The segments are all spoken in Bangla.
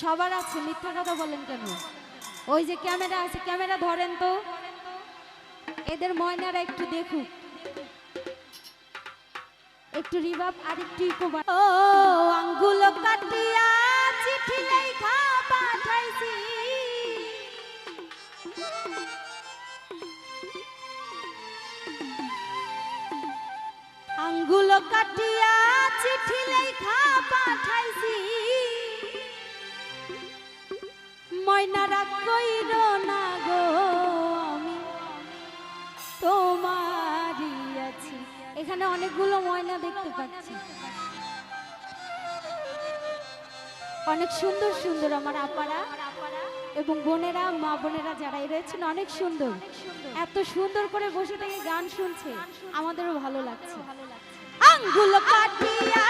সবার আছে, মিথ্যা কথা বলেন কেন? ওই যে ক্যামেরা আছে, ক্যামেরা ধরেন তো। এদের ময়নারা একটু দেখুক। একটু রিভাব আর একটু ইকো ও, আঙ্গুল কাটিয়া চিঠি লেখা পাঠাইছি। আঙ্গুল কাটিয়া চিঠি লেখা পাঠাইছি। ময়নারা কইর না গো আমি। তোমারই আছি। এখানে অনেকগুলো ময়না দেখতে পাচ্ছি। অনেক সুন্দর সুন্দর আমার আপারা এবং বোনেরা, মা বোনেরা যারা রয়েছেন, অনেক সুন্দর। এত সুন্দর করে বসে থেকে গান শুনছে। আমাদেরও ভালো লাগছে। আঙ্গুল কাটিয়া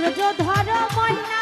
ধৈর্য ধর মন্না